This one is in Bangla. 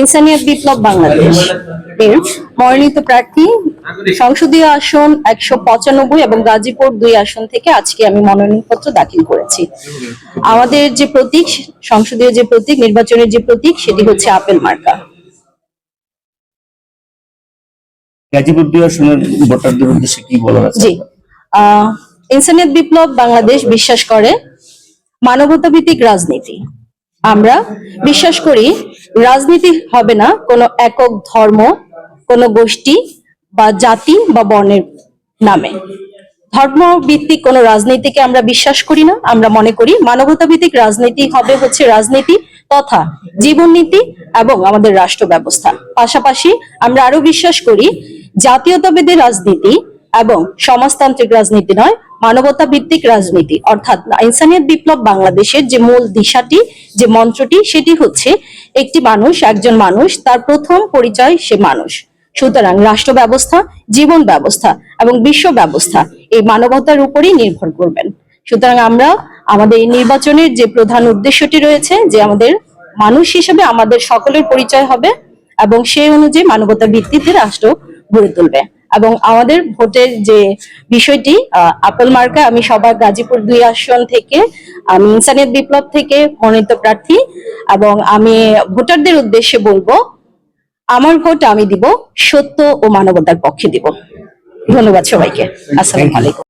ইনসানিয়াত বিপ্লব বাংলাদেশ। এর মনোনীত প্রার্থী সংসদীয় আসন একশো পঁচানব্বই এবং গাজীপুর দুই আসন থেকে আজকে আমি মনোনয়নপত্র দাখিল করেছি। আমাদের যে প্রতীক সংসদীয় যে প্রতীক নির্বাচনের যে প্রতীক সেটি হচ্ছে আপেল মার্কা। গাজীপুর দুই আসনের ভোটারদের উদ্দেশ্যে কি বলা আছে? জি। ইনসানিয়াত বিপ্লব বাংলাদেশ বিশ্বাস করে মানবতা ভিত্তিক রাজনীতি। আমরা বিশ্বাস করি রাজনীতি হবে না, কোনো একক ধর্ম, কোনো গোষ্ঠী বা জাতি বা বর্ণের নামে। ধর্ম ভিত্তিক কোনো রাজনীতিকে আমরা বিশ্বাস করি না, আমরা মনে করি মানবতা ভিত্তিক রাজনীতি হবে হচ্ছে রাজনীতি তথা জীবন নীতি এবং আমাদের রাষ্ট্র ব্যবস্থা পাশাপাশি আমরা আরও বিশ্বাস করি জাতীয়তাবাদী রাজনীতি এবং সমাজতান্ত্রিক রাজনীতি নয় মানবতা ভিত্তিক রাজনীতি। অর্থাৎ ইনসানিয়ত বিপ্লব বাংলাদেশের যে মূল দিশাটি, যে মন্ত্রটি, সেটি হচ্ছে একটি মানুষ, একজন মানুষ, তার প্রথম পরিচয় সে মানুষ। সুতরাং রাষ্ট্র ব্যবস্থা, জীবন ব্যবস্থা এবং বিশ্ব ব্যবস্থা এই মানবতার উপরই নির্ভর করবেন। সুতরাং আমরা আমাদের এই নির্বাচনের যে প্রধান উদ্দেশ্যটি রয়েছে, যে আমাদের মানুষ হিসেবে আমাদের সকলের পরিচয় হবে এবং সেই অনুযায়ী মানবতা ভিত্তিতে রাষ্ট্র গড়ে তুলবে। এবং আমাদের ভোটের যে বিষয়টি আপেল মার্কা আমি সবার গাজীপুর দুই আসন থেকে আমি ইনসানিয়ত বিপ্লব থেকে মনোনীত প্রার্থী এবং আমি ভোটারদের উদ্দেশ্যে বলব আমার ভোট আমি দিব সত্য ও মানবতার পক্ষে দিব। ধন্যবাদ সবাইকে। আসসালামু আলাইকুম।